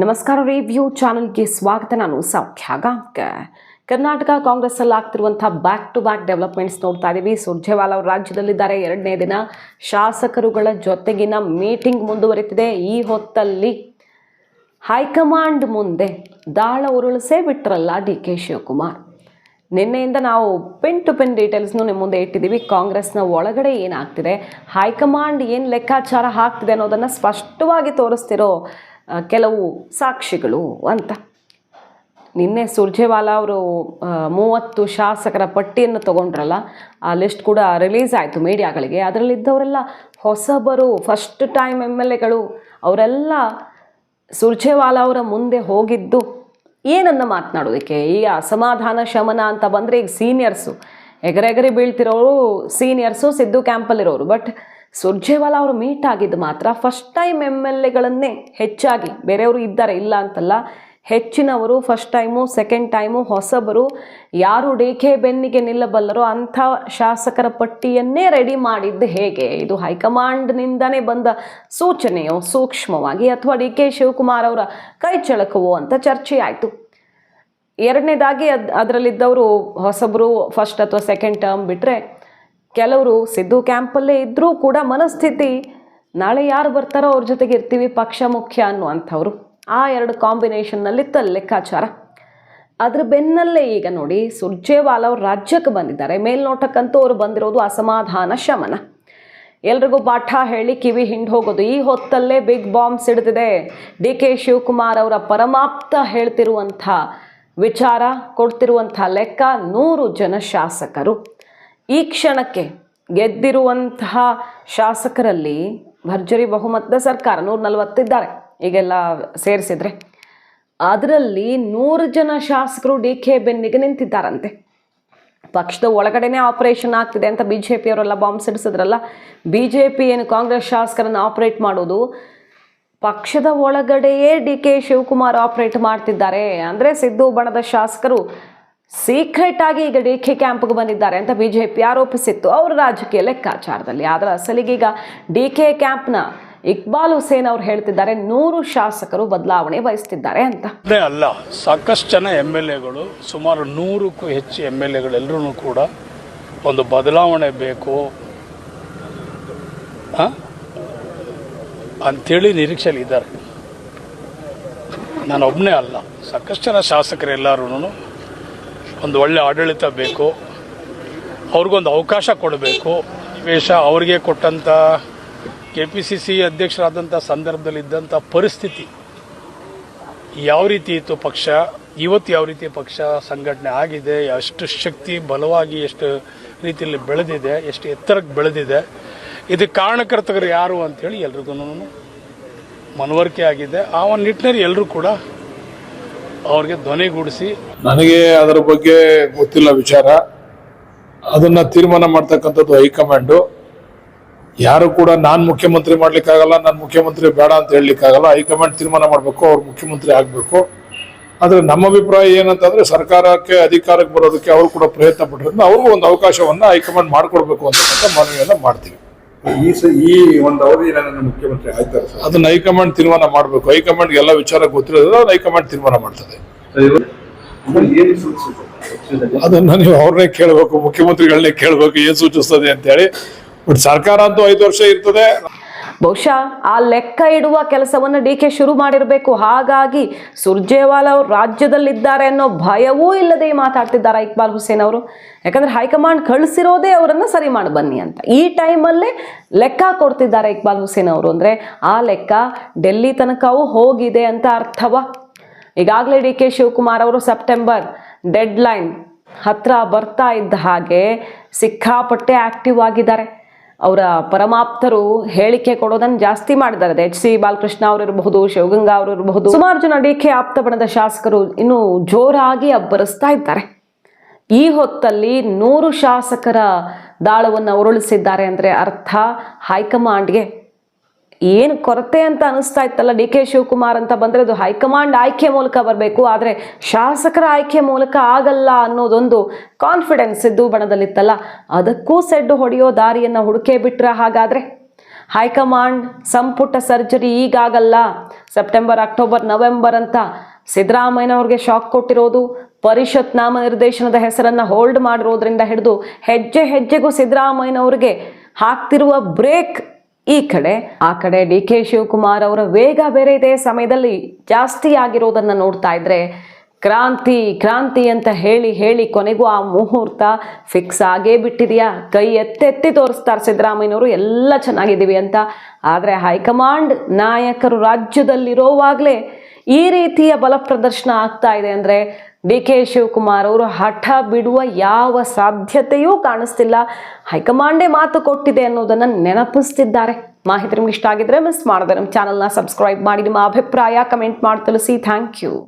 ನಮಸ್ಕಾರ ರಿವ್ಯೂ ಚಾನಲ್ಗೆ ಸ್ವಾಗತ. ನಾನು ಸೌಖ್ಯ ಗಾಂವ್ಕರ್ ಕರ್ನಾಟಕ ಕಾಂಗ್ರೆಸ್ ಅಲ್ಲಿ ಆಗ್ತಿರುವಂತಹ ಬ್ಯಾಕ್ ಟು ಬ್ಯಾಕ್ ಡೆವಲಪ್ಮೆಂಟ್ಸ್ ನೋಡ್ತಾ ಇದೀವಿ. ಸುರ್ಜೇವಾಲ ಅವರು ರಾಜ್ಯದಲ್ಲಿದ್ದಾರೆ. ಎರಡನೇ ದಿನ ಶಾಸಕರುಗಳ ಜೊತೆಗಿನ ಮೀಟಿಂಗ್ ಮುಂದುವರಿತಿದೆ. ಈ ಹೊತ್ತಲ್ಲಿ ಹೈಕಮಾಂಡ್ ಮುಂದೆ ದಾಳ ಉರುಳಿಸೇ ಬಿಟ್ರಲ್ಲ ಡಿ ಕೆ ಶಿವಕುಮಾರ್. ನಿನ್ನೆಯಿಂದ ನಾವು ಪೆನ್ ಟು ಪೆನ್ ಡೀಟೇಲ್ಸ್ನು ನಿಮ್ಮ ಮುಂದೆ ಇಟ್ಟಿದ್ದೀವಿ. ಕಾಂಗ್ರೆಸ್ನ ಒಳಗಡೆ ಏನಾಗ್ತಿದೆ? ಹೈಕಮಾಂಡ್ ಏನು ಲೆಕ್ಕಾಚಾರ ಹಾಕ್ತಿದೆ ಅನ್ನೋದನ್ನು ಸ್ಪಷ್ಟವಾಗಿ ತೋರಿಸ್ತಿರೋ ಕೆಲವು ಸಾಕ್ಷಿಗಳು ಅಂತ. ನಿನ್ನೆ ಸುರ್ಜೇವಾಲಾ ಅವರು ಮೂವತ್ತು ಶಾಸಕರ ಪಟ್ಟಿಯನ್ನು ತಗೊಂಡ್ರಲ್ಲ, ಆ ಲಿಸ್ಟ್ ಕೂಡ ರಿಲೀಸ್ ಆಯಿತು ಮೀಡಿಯಾಗಳಿಗೆ. ಅದರಲ್ಲಿದ್ದವರೆಲ್ಲ ಹೊಸಬರು ಫಸ್ಟ್ ಟೈಮ್ ಎಂ ಎಲ್ ಎಗಳು, ಅವರೆಲ್ಲ ಸುರ್ಜೇವಾಲಾ ಅವರ ಮುಂದೆ ಹೋಗಿದ್ದು. ಏನನ್ನು ಮಾತನಾಡೋದಕ್ಕೆ? ಈ ಅಸಮಾಧಾನ ಶಮನ ಅಂತ ಬಂದರೆ ಈಗ ಸೀನಿಯರ್ಸು ಎಗರೆಗರಿ ಬೀಳ್ತಿರೋರು ಸೀನಿಯರ್ಸು ಸಿದ್ದು ಕ್ಯಾಂಪಲ್ಲಿರೋರು ಬಟ್ ಸುರ್ಜೇವಾಲಾ ಅವರು ಮೀಟ್ ಆಗಿದ್ದು ಮಾತ್ರ ಫಸ್ಟ್ ಟೈಮ್ ಎಂ ಎಲ್ ಎಗಳನ್ನೇ ಹೆಚ್ಚಾಗಿ ಬೇರೆಯವರು ಇದ್ದಾರೆ, ಇಲ್ಲ ಅಂತಲ್ಲ. ಹೆಚ್ಚಿನವರು ಫಸ್ಟ್ ಟೈಮು ಸೆಕೆಂಡ್ ಟೈಮು ಹೊಸಬರು, ಯಾರು ಡಿ ಕೆ ಬೆನ್ನಿಗೆ ನಿಲ್ಲಬಲ್ಲರೋ ಅಂಥ ಶಾಸಕರ ಪಟ್ಟಿಯನ್ನೇ ರೆಡಿ ಮಾಡಿದ್ದು ಹೇಗೆ? ಇದು ಹೈಕಮಾಂಡ್ನಿಂದನೇ ಬಂದ ಸೂಚನೆಯೋ, ಸೂಕ್ಷ್ಮವಾಗಿ, ಅಥವಾ ಡಿ ಕೆ ಶಿವಕುಮಾರ್ ಅವರ ಕೈ ಚಳಕವೋ ಅಂತ ಚರ್ಚೆ ಆಯಿತು ಎರಡನೇದಾಗಿ ಅದು, ಅದರಲ್ಲಿದ್ದವರು ಹೊಸಬರು ಫಸ್ಟ್ ಅಥವಾ ಸೆಕೆಂಡ್ ಟರ್ಮ್ ಬಿಟ್ಟರೆ ಕೆಲವರು ಸಿದ್ದು ಕ್ಯಾಂಪಲ್ಲೇ ಇದ್ದರೂ ಕೂಡ ಮನಸ್ಥಿತಿ, ನಾಳೆ ಯಾರು ಬರ್ತಾರೋ ಅವ್ರ ಜೊತೆಗೆ ಇರ್ತೀವಿ, ಪಕ್ಷ ಮುಖ್ಯ ಅನ್ನುವಂಥವ್ರು. ಆ ಎರಡು ಕಾಂಬಿನೇಷನ್ನಲ್ಲಿ ತ ಲೆಕ್ಕಾಚಾರ. ಅದ್ರ ಬೆನ್ನಲ್ಲೇ ಈಗ ನೋಡಿ ಸುರ್ಜೇವಾಲ ಅವರು ರಾಜ್ಯಕ್ಕೆ ಬಂದಿದ್ದಾರೆ. ಮೇಲ್ನೋಟಕ್ಕಂತೂ ಅವರು ಬಂದಿರೋದು ಅಸಮಾಧಾನ ಶಮನ. ಎಲ್ರಿಗೂ ಪಾಠ ಹೇಳಿ ಕಿವಿ ಹಿಂಡು ಹೋಗೋದು. ಈ ಹೊತ್ತಲ್ಲೇ ಬಿಗ್ ಬಾಂಬ್ ಸಿಡಿದಿದೆ. ಡಿ ಕೆ ಶಿವಕುಮಾರ್ ಅವರ ಪರಮಾಪ್ತ ಹೇಳ್ತಿರುವಂಥ ವಿಚಾರ, ಕೊಡ್ತಿರುವಂಥ ಲೆಕ್ಕ ನೂರು ಜನ ಶಾಸಕರು. ಈ ಕ್ಷಣಕ್ಕೆ ಗೆದ್ದಿರುವಂತಹ ಶಾಸಕರಲ್ಲಿ ಭರ್ಜರಿ ಬಹುಮತದ ಸರ್ಕಾರ, ನೂರ ನಲವತ್ತಿದ್ದಾರೆ. ಈಗೆಲ್ಲ ಸೇರಿಸಿದ್ರೆ. ಅದರಲ್ಲಿ ನೂರು ಜನ ಶಾಸಕರು ಡಿ ಕೆ ಬೆನ್ನಿಗೆ ನಿಂತಿದ್ದಾರಂತೆ. ಪಕ್ಷದ ಒಳಗಡೆನೇ ಆಪರೇಷನ್ ಆಗ್ತಿದೆ ಅಂತ ಬಿ ಜೆ ಪಿಯವರೆಲ್ಲ ಬಾಂಬ್ ಸಿಡಿಸಿದ್ರಲ್ಲ. ಬಿ ಜೆ ಪಿ ಏನು ಕಾಂಗ್ರೆಸ್ ಶಾಸಕರನ್ನು ಆಪರೇಟ್ ಮಾಡೋದು? ಪಕ್ಷದ ಒಳಗಡೆಯೇ ಡಿ ಕೆ ಶಿವಕುಮಾರ್ ಆಪರೇಟ್ ಮಾಡ್ತಿದ್ದಾರೆ. ಅಂದರೆ ಸಿದ್ದು ಬಣದ ಶಾಸಕರು ಸೀಕ್ರೆಟ್ ಆಗಿ ಈಗ ಡಿ ಕೆ ಕ್ಯಾಂಪ್ಗೆ ಬಂದಿದ್ದಾರೆ ಅಂತ ಬಿಜೆಪಿ ಆರೋಪಿಸಿತ್ತು. ಅವರ ರಾಜಕೀಯ ಲೆಕ್ಕಾಚಾರದಲ್ಲಿ. ಆದರೆ ಅಸಲಿಗೀಗ ಡಿ ಕೆ ಕ್ಯಾಂಪ್ನ ಇಕ್ಬಾಲ್ ಹುಸೇನ್ ಅವರು ಹೇಳ್ತಿದ್ದಾರೆ, ನೂರು ಶಾಸಕರು ಬದಲಾವಣೆ ಬಯಸ್ತಿದ್ದಾರೆ ಅಂತ. ಅದೇ ಅಲ್ಲ, ಸಾಕಷ್ಟು ಜನ ಎಂ ಎಲ್ ಎಗಳು, ಸುಮಾರು ನೂರಕ್ಕೂ ಹೆಚ್ಚು ಎಂ ಎಲ್ ಎಗಳೆಲ್ಲರೂ ಕೂಡ ಒಂದು ಬದಲಾವಣೆ ಬೇಕು? ಅಂಥೇಳಿ ನಿರೀಕ್ಷೆಯಲ್ಲಿ ಇದ್ದಾರೆ ನಾನು ಒಬ್ಬನೇ ಅಲ್ಲ, ಸಾಕಷ್ಟು ಜನ ಶಾಸಕರೆಲ್ಲರೂ ಒಂದು ಒಳ್ಳೆ ಆಡಳಿತ ಬೇಕು, ಅವ್ರಿಗೊಂದು ಅವಕಾಶ ಕೊಡಬೇಕು. ವೇಷ ಅವರಿಗೆ ಕೊಟ್ಟಂಥ ಕೆ ಪಿ ಸಿ ಸಿ ಅಧ್ಯಕ್ಷರಾದಂಥ ಸಂದರ್ಭದಲ್ಲಿ ಇದ್ದಂಥ ಪರಿಸ್ಥಿತಿ ಯಾವ ರೀತಿ ಇತ್ತು ಪಕ್ಷ? ಇವತ್ತು ಯಾವ ರೀತಿ ಪಕ್ಷ ಸಂಘಟನೆ ಆಗಿದೆ? ಎಷ್ಟು ಶಕ್ತಿ ಬಲವಾಗಿ ಎಷ್ಟು ರೀತಿಯಲ್ಲಿ ಬೆಳೆದಿದೆ? ಎಷ್ಟು ಎತ್ತರಕ್ಕೆ ಬೆಳೆದಿದೆ? ಇದಕ್ಕೆ ಕಾರಣಕರ್ತಕರು ಯಾರು ಅಂತೇಳಿ ಎಲ್ರಿಗೂ ಮನವರಿಕೆ ಆಗಿದೆ. ಆ ಒಂದು ನಿಟ್ಟಿನಲ್ಲಿ ಎಲ್ಲರೂ ಕೂಡ ಅವ್ರಿಗೆ ಧ್ವನಿಗೂಡಿಸಿ ನನಗೆ ಅದರ ಬಗ್ಗೆ ಗೊತ್ತಿಲ್ಲ ವಿಚಾರ. ಅದನ್ನ ತೀರ್ಮಾನ ಮಾಡ್ತಕ್ಕಂಥದ್ದು ಹೈಕಮಾಂಡು. ಯಾರು ಕೂಡ ನಾನು ಮುಖ್ಯಮಂತ್ರಿ ಮಾಡ್ಲಿಕ್ಕಾಗಲ್ಲ ನಾನು ಮುಖ್ಯಮಂತ್ರಿ ಬೇಡ ಅಂತ ಹೇಳಲಿಕ್ಕಾಗಲ್ಲ. ಹೈಕಮಾಂಡ್ ತೀರ್ಮಾನ ಮಾಡಬೇಕು ಅವ್ರು ಮುಖ್ಯಮಂತ್ರಿ ಆಗಬೇಕು. ಆದರೆ ನಮ್ಮ ಅಭಿಪ್ರಾಯ ಏನಂತಂದ್ರೆ ಸರ್ಕಾರಕ್ಕೆ ಅಧಿಕಾರಕ್ಕೆ ಬರೋದಕ್ಕೆ ಅವರು ಕೂಡ ಪ್ರಯತ್ನ ಪಟ್ಟಿರೋದ್ರಿಂದ ಅವ್ರಿಗೂ ಒಂದು ಅವಕಾಶವನ್ನ ಹೈಕಮಾಂಡ್ ಮಾಡ್ಕೊಡ್ಬೇಕು ಅಂತಕ್ಕಂಥ ಮನವಿಯನ್ನ ಮಾಡ್ತೀವಿ. ಈ ಈ ಒಂದು ಅವಧಿ ನನ್ನ ಮುಖ್ಯಮಂತ್ರಿ ಆಯ್ತಾರೆ ಅದನ್ನ ಹೈಕಮಾಂಡ್ ತೀರ್ಮಾನ ಮಾಡಬೇಕು. ಹೈಕಮಾಂಡ್ ಎಲ್ಲ ವಿಚಾರ ಗೊತ್ತಿರೋದ್ರಿಂದ ಹೈಕಮಾಂಡ್ ತೀರ್ಮಾನ ಮಾಡ್ತದೆ. ಅದನ್ನ ನೀವು ಅವ್ರನ್ನೇ ಕೇಳಬೇಕು ಮುಖ್ಯಮಂತ್ರಿಗಳನ್ನೇ ಕೇಳಬೇಕು ಏನ್ ಸೂಚಿಸ್ತದೆ ಅಂತ ಹೇಳಿ ಬಟ್ ಸರ್ಕಾರ ಅಂತೂ ಐದು ವರ್ಷ ಇರ್ತದೆ. ಬಹುಶಃ ಆ ಲೆಕ್ಕ ಇಡುವ ಕೆಲಸವನ್ನು ಡಿ ಕೆ ಶುರು ಮಾಡಿರಬೇಕು. ಹಾಗಾಗಿ ಸುರ್ಜೇವಾಲಾ ಅವರು ರಾಜ್ಯದಲ್ಲಿದ್ದಾರೆ ಅನ್ನೋ ಭಯವೂ ಇಲ್ಲದೆ ಮಾತಾಡ್ತಿದ್ದಾರೆ ಇಕ್ಬಾಲ್ ಹುಸೇನ್ ಅವರು. ಯಾಕಂದ್ರೆ ಹೈಕಮಾಂಡ್ ಕಳಿಸಿರೋದೇ ಅವರನ್ನು ಸರಿ ಮಾಡಿ ಬನ್ನಿ ಅಂತ. ಈ ಟೈಮಲ್ಲೇ ಲೆಕ್ಕ ಕೊಡ್ತಿದ್ದಾರೆ ಇಕ್ಬಾಲ್ ಹುಸೇನ್ ಅವರು. ಅಂದ್ರೆ ಆ ಲೆಕ್ಕ ಡೆಲ್ಲಿ ತನಕವೂ ಹೋಗಿದೆ ಅಂತ ಅರ್ಥವಾ ಈಗಾಗಲೇ ಡಿ ಕೆ ಶಿವಕುಮಾರ್ ಅವರು ಸೆಪ್ಟೆಂಬರ್ ಡೆಡ್ ಲೈನ್ ಹತ್ರ ಬರ್ತಾ ಇದ್ದ ಹಾಗೆ ಸಿಕ್ಕಾಪಟ್ಟೆ ಆಕ್ಟಿವ್ ಆಗಿದ್ದಾರೆ. ಅವರ ಪರಮಾಪ್ತರು ಹೇಳಿಕೆ ಕೊಡೋದನ್ನು ಜಾಸ್ತಿ ಮಾಡಿದ್ದಾರೆ. ಎಚ್ ಸಿ ಬಾಲಕೃಷ್ಣ ಅವರು ಇರಬಹುದು, ಶಿವಗಂಗಾ ಅವರು ಇರಬಹುದು. ಸುಮಾರು ಜನ ಡಿ ಕೆ ಆಪ್ತ ಬಣದ ಶಾಸಕರು ಇನ್ನು ಜೋರಾಗಿ ಅಬ್ಬರಿಸ್ತಾ ಇದ್ದಾರೆ. ಈ ಹೊತ್ತಲ್ಲಿ ನೂರು ಶಾಸಕರ ದಾಳವನ್ನು ಉರುಳಿಸಿದ್ದಾರೆ ಅಂದರೆ ಅರ್ಥ ಹೈಕಮಾಂಡ್ಗೆ. ಏನು ಕೊರತೆ ಅಂತ ಅನಿಸ್ತಾ ಇತ್ತಲ್ಲ ಡಿ ಕೆ ಶಿವಕುಮಾರ್ ಅಂತ ಬಂದರೆ ಅದು ಹೈಕಮಾಂಡ್ ಆಯ್ಕೆ ಮೂಲಕ ಬರಬೇಕು, ಆದರೆ ಶಾಸಕರ ಆಯ್ಕೆ ಮೂಲಕ ಆಗಲ್ಲ ಅನ್ನೋದೊಂದು ಕಾನ್ಫಿಡೆನ್ಸ್ ಇದ್ದು ಬಣದಲ್ಲಿತ್ತಲ್ಲ. ಅದಕ್ಕೂ ಸೆಡ್ಡು ಹೊಡೆಯೋ ದಾರಿಯನ್ನು ಹುಡುಕೇ ಬಿಟ್ರ ಹಾಗಾದರೆ? ಹೈಕಮಾಂಡ್ ಸಂಪುಟ ಸರ್ಜರಿ ಈಗಾಗಲ್ಲ. ಸೆಪ್ಟೆಂಬರ್, ಅಕ್ಟೋಬರ್, ನವೆಂಬರ್ ಅಂತ ಸಿದ್ದರಾಮಯ್ಯನವ್ರಿಗೆ ಶಾಕ್ ಕೊಟ್ಟಿರೋದು, ಪರಿಷತ್ ನಾಮ ನಿರ್ದೇಶನದ ಹೆಸರನ್ನ ಹೋಲ್ಡ್ ಮಾಡಿರೋದ್ರಿಂದ ಹಿಡಿದು ಹೆಜ್ಜೆ ಹೆಜ್ಜೆಗೂ ಸಿದ್ದರಾಮಯ್ಯನವ್ರಿಗೆ ಹಾಕ್ತಿರುವ ಬ್ರೇಕ್ ಈ ಕಡೆ, ಆ ಕಡೆ ಡಿ ಕೆ ಶಿವಕುಮಾರ್ ಅವರ ವೇಗ ಬೇರೆ ಇದೇ. ಸಮಯದಲ್ಲಿ ಜಾಸ್ತಿ ಆಗಿರೋದನ್ನು ನೋಡ್ತಾ ಇದ್ರೆ ಕ್ರಾಂತಿ ಕ್ರಾಂತಿ ಅಂತ ಹೇಳಿ ಹೇಳಿ ಕೊನೆಗೂ ಆ ಮುಹೂರ್ತ ಫಿಕ್ಸ್ ಆಗೇ ಬಿಟ್ಟಿದೆಯಾ? ಕೈ ಎತ್ತೆತ್ತಿ ತೋರಿಸ್ತಾರೆ ಸಿದ್ದರಾಮಯ್ಯನವರು, ಎಲ್ಲ ಚೆನ್ನಾಗಿದ್ದೀವಿ ಅಂತ. ಆದರೆ ಹೈಕಮಾಂಡ್ ನಾಯಕರು ರಾಜ್ಯದಲ್ಲಿರೋವಾಗಲೇ ಈ ರೀತಿಯ ಬಲ ಪ್ರದರ್ಶನ ಆಗ್ತಾ ಇದೆ ಅಂದರೆ ಡಿ ಕೆ ಶಿವಕುಮಾರ್ ಅವರು ಹಠ ಬಿಡುವ ಯಾವ ಸಾಧ್ಯತೆಯೂ ಕಾಣಿಸ್ತಿಲ್ಲ. ಹೈಕಮಾಂಡೇ ಮಾತು ಕೊಟ್ಟಿದೆ ಅನ್ನೋದನ್ನು ನೆನಪಿಸ್ತಿದ್ದಾರೆ. ಮಾಹಿತಿ ನಿಮ್ಗೆ ಇಷ್ಟ ಆಗಿದ್ರೆ ಮಿಸ್ ಮಾಡಿದ್ರೆ ನಮ್ಮ ಚಾನಲ್ನ ಸಬ್ಸ್ಕ್ರೈಬ್ ಮಾಡಿ. ನಿಮ್ಮ ಅಭಿಪ್ರಾಯ ಕಮೆಂಟ್ ಮಾಡಿ ತಿಳಿಸಿ. Thank you